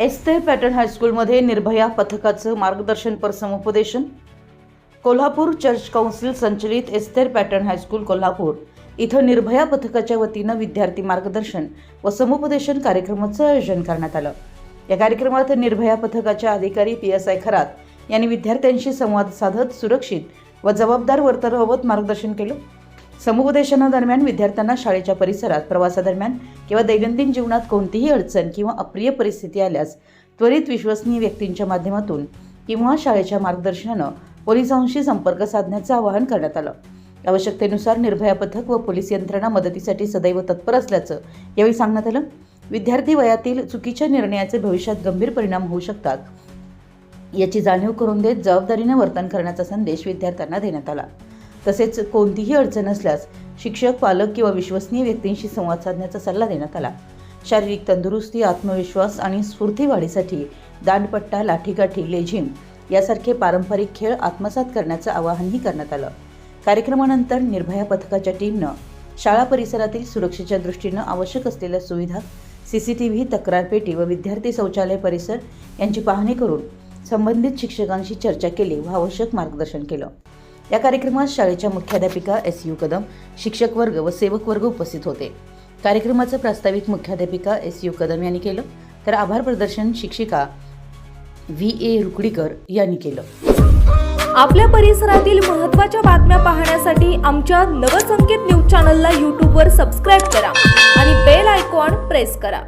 एस्ते pattern हायस्कूलमध्ये निर्भया पथकाचं मार्गदर्शनपर समुपदेशन. कोल्हापूर चर्च काउन्सिल संचलित Esther pattern high school Kolhapur. इथं निर्भया पथकाच्या वतीनं विद्यार्थी मार्गदर्शन व समुपदेशन कार्यक्रमाचं आयोजन करण्यात आलं. या कार्यक्रमात निर्भया पथकाच्या अधिकारी पी एस आय खरात यांनी विद्यार्थ्यांशी संवाद साधत सुरक्षित व जबाबदार वर्तनाबाबत मार्गदर्शन केलं. समुपदेशनादरम्यान विद्यार्थ्यांना शाळेच्या परिसरात प्रवासादरम्यान किंवा दैनंदिन जीवनात कोणतीही अडचण किंवा अप्रिय परिस्थिती आल्यास त्वरित विश्वसनीय व्यक्तींच्या माध्यमातून किंवा शाळेच्या मार्गदर्शनानं पोलिसांशी संपर्क साधण्याचं आवाहन करण्यात आलं. आवश्यकतेनुसार निर्भया पथक व पोलीस यंत्रणा मदतीसाठी सदैव तत्पर असल्याचं यावेळी सांगण्यात आलं. विद्यार्थी वयातील चुकीच्या निर्णयाचे भविष्यात गंभीर परिणाम होऊ शकतात याची जाणीव करून देत जबाबदारीने वर्तन करण्याचा संदेश विद्यार्थ्यांना देण्यात आला. तसेच कोणतीही अडचण असल्यास शिक्षक पालक किंवा विश्वसनीय व्यक्तींशी संवाद साधण्याचा सल्ला देण्यात आला. शारीरिक तंदुरुस्ती आत्मविश्वास आणि स्फूर्ती वाढीसाठी दांडपट्टा लाठीकाठी लेझिम यासारखे पारंपरिक खेळ आत्मसात करण्याचं आवाहनही करण्यात आलं. कार्यक्रमानंतर निर्भया पथकाच्या टीमनं शाळा परिसरातील सुरक्षेच्या दृष्टीनं आवश्यक असलेल्या सुविधा सी सी टी व्ही तक्रारपेटी व विद्यार्थी शौचालय परिसर यांची पाहणी करून संबंधित शिक्षकांशी चर्चा केली व आवश्यक मार्गदर्शन केलं. या कार्यक्रमात शाळेच्या मुख्याध्यापिका एस यू कदम शिक्षक वर्ग व सेवक वर्ग उपस्थित होते. कार्यक्रमाचं प्रास्ताविक मुख्याध्यापिका एस यू कदम यांनी केलं. तर आभार प्रदर्शन शिक्षिका व्ही ए रुकडीकर यांनी केलं. आपल्या परिसरातील महत्त्वाच्या बातम्या पाहण्यासाठी आमच्या नवसंकेत न्यूज चॅनलला यूट्यूबवर सबस्क्राईब करा आणि बेल आयकॉन प्रेस करा.